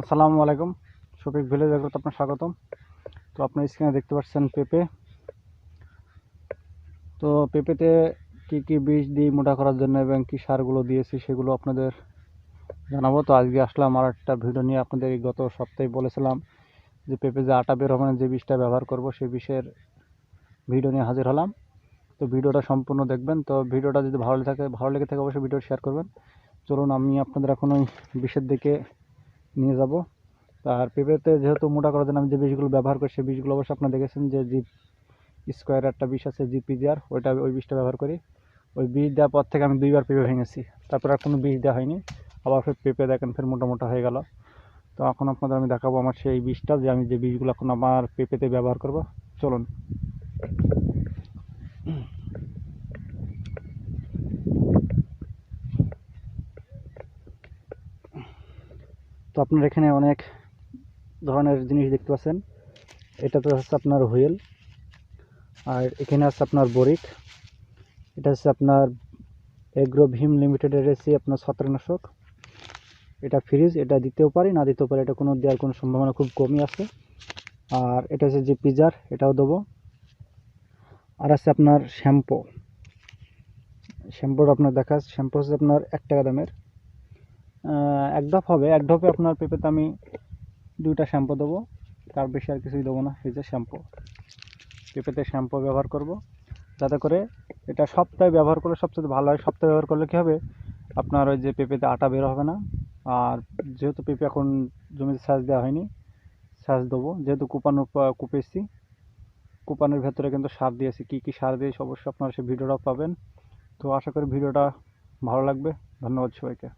আসসালামু আলাইকুম। শফিক ভিলেজ এগ্রোতে আপনার স্বাগতম। তো আপনার স্ক্রিনে দেখতে পাচ্ছেন পেঁপে। তো পেঁপেতে কি কি বীজ দিই, মোটা করার জন্য এবং কি সারগুলো দিয়েছি সেগুলো আপনাদের জানাব। তো আজকে আসলাম আর একটা ভিডিও নিয়ে আপনাদের গত সপ্তাহে বলেছিলাম যে পেঁপে যে আটা বের হবে যে বীজটা ব্যবহার করব সেই বিষয়ের ভিডিও নিয়ে হাজির হলাম। তো ভিডিওটা সম্পূর্ণ দেখবেন। তো ভিডিওটা যদি ভালো লেগে থাকে, ভালো লেগে থাকে অবশ্যই ভিডিও শেয়ার করবেন। চলুন, আমি আপনাদের এখন ওই বিষের দিকে নিয়ে যাব। আর পেঁপেতে যেহেতু মোটা করার জন্য আমি যে বীজগুলো ব্যবহার করি, সেই বীজগুলো অবশ্যই আপনারা দেখেছেন যে জিপ স্কোয়ার একটা বিষ আছে জিপিজিআর ওইটা ওই বীজটা ব্যবহার করি। ওই বীজ দেওয়ার পর থেকে আমি দুইবার পেঁপে ভেঙেছি। তারপর আর কোনো বীজ দেওয়া হয়নি। আবার ফের পেঁপে দেখেন, ফের মোটা মোটা হয়ে গেল। তো এখন আপনাদের আমি দেখাবো আমার সেই বীজটা যে আমি যে বীজগুলো এখন আমার পেঁপেতে ব্যবহার করব। চলুন। তো আপনার এখানে অনেক ধরনের জিনিস দেখতে পাচ্ছেন। এটাতে হচ্ছে আপনার হুইল, আর এখানে আছে আপনার বরিক, এটা হচ্ছে আপনার এগ্রো ভীম লিমিটেডের এসি, আপনার ছত্রাকনাশক। এটা ফ্রিজ, এটা দিতেও পারি, না দিতেও পারি, এটা কোনো দেওয়ার কোনো সম্ভাবনা খুব কমই আছে। আর এটা হচ্ছে যে পিজার, এটাও দেবো। আর আছে আপনার শ্যাম্পু। শ্যাম্পুর আপনার দেখা, শ্যাম্পু হচ্ছে আপনার এক টাকা দামের। এক ঢপ হবে, এক ঢপে আপনার পেঁপেতে আমি দুইটা শ্যাম্পু দেবো। তার বেশি আর কিছুই দেবো না, এই যে শ্যাম্পু। পেঁপেতে শ্যাম্পু ব্যবহার করব। যাতে করে এটা সপ্তাহে ব্যবহার করলে সবচেয়ে ভালো হয়। সপ্তাহে ব্যবহার করলে কী হবে? আপনার ওই যে পেঁপেতে আটা বের হবে না। আর যেহেতু পেঁপে এখন জমিতে সাজ দেওয়া হয়নি, সাজ দেবো। যেহেতু কুপানো কুপেছি কুপানোর ভেতরে কিন্তু সার দিয়েছি কী কী সার দিয়েছি অবশ্যই আপনারা সেই ভিডিওটাও পাবেন। তো আশা করি ভিডিওটা ভালো লাগবে। ধন্যবাদ সবাইকে।